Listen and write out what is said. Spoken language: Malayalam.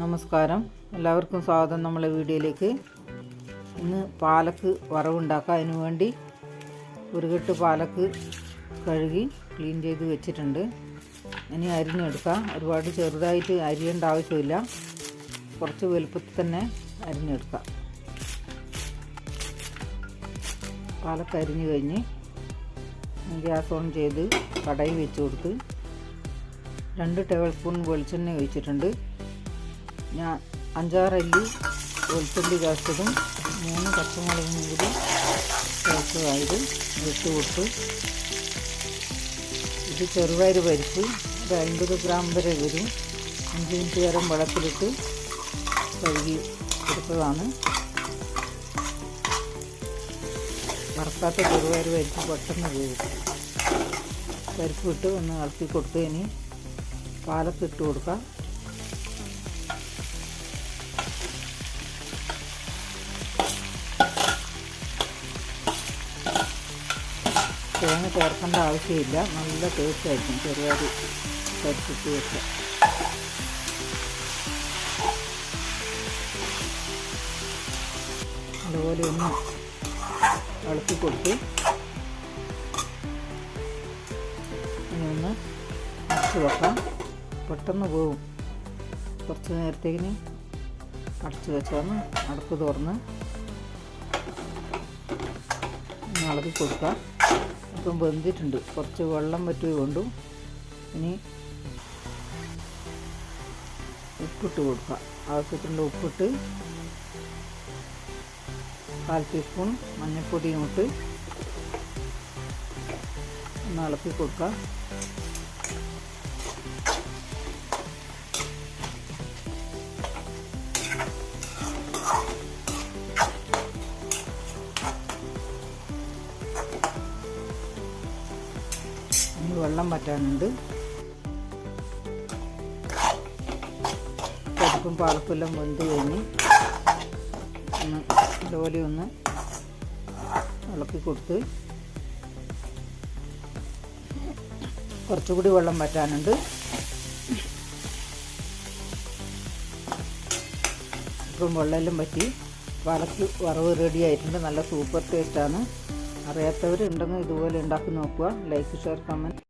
നമസ്കാരം. എല്ലാവർക്കും സ്വാഗതം നമ്മളെ വീഡിയോയിലേക്ക്. ഇന്ന് പാലക്ക് വറവുണ്ടാക്കാം അതിന് വേണ്ടി ഒരു കെട്ട് പാലക്ക് കഴുകി ക്ലീൻ ചെയ്ത് വെച്ചിട്ടുണ്ട്. ഇനി അരിഞ്ഞെടുക്കാം. ഒരുപാട് ചെറുതായിട്ട് അരിയേണ്ട ആവശ്യമില്ല. കുറച്ച് വലുപ്പത്തിൽ തന്നെ അരിഞ്ഞെടുക്കാം. പാലക്ക് അരിഞ്ഞ് കഴിഞ്ഞ് ഗ്യാസ് ഓൺ ചെയ്ത് കടയിൽ വെച്ച് കൊടുത്ത് രണ്ട് ടേബിൾ സ്പൂൺ വെളിച്ചെണ്ണ ഒഴിച്ചിട്ടുണ്ട്. ഞാൻ അഞ്ചാറല്ലി വെളുത്തുള്ളി ചേർത്തതും മൂന്ന് പച്ചമുളകും കൂടി ചേർത്തതായത് ഇട്ട് കൊടുത്ത് ഇത് ചെറുപയർ പരിപ്പ് ഒരു അൻപത് ഗ്രാം വരെ വരും. അഞ്ച് മിനിറ്റ് നേരം വെള്ളത്തിലിട്ട് കഴുകി എടുത്തതാണ്. വറുക്കാത്ത ചെറുപയർ പരിപ്പ് പെട്ടെന്ന് പോകും പരിപ്പ് ഇട്ട് ഒന്ന് ഇളക്കി കൊടുത്തതിന് ഇട്ട് കൊടുക്കാം. തേങ്ങ ചേർക്കേണ്ട ആവശ്യമില്ല. നല്ല ടേസ്റ്റ് ആയിരിക്കും. ചെറുപയർ വെച്ചാൽ അതുപോലെ ഒന്ന് ഇളക്കി കൊടുത്ത് ഇനി ഒന്ന് അടച്ചു വെക്കാം. പെട്ടെന്ന് പോകും കുറച്ച് നേരത്തേക്കിന് അടച്ച് വെച്ചാന്ന് അടപ്പ് തുറന്ന് ഇളകി കൊടുക്കാം. ഇപ്പം വെന്തിട്ടുണ്ട്. കുറച്ച് വെള്ളം പറ്റുക കൊണ്ടും ഇനി ഉപ്പിട്ട് കൊടുക്കുക ആവശ്യത്തിനുള്ള ഉപ്പിട്ട് കാൽ ടീസ്പൂൺ മഞ്ഞൾപ്പൊടിയും ഇട്ട് ഒന്ന് ഇളക്കി കൊടുക്കുക വെള്ളം പറ്റാനുണ്ട് പരിപ്പും പാളപ്പെല്ലാം വെന്ത് കഴിഞ്ഞ് ഒന്ന് ലോലി ഒന്ന് ഇളക്കി കൊടുത്ത് കുറച്ചുകൂടി വെള്ളം പറ്റാനുണ്ട് ഇപ്പം വെള്ളമെല്ലാം പറ്റി വളക്ക് വറവ് റെഡി ആയിട്ടുണ്ട്. നല്ല സൂപ്പർ ടേസ്റ്റാണ് അറിയാത്തവരുണ്ടെങ്കിൽ ഇതുപോലെ ഉണ്ടാക്കി നോക്കുക. Like share comment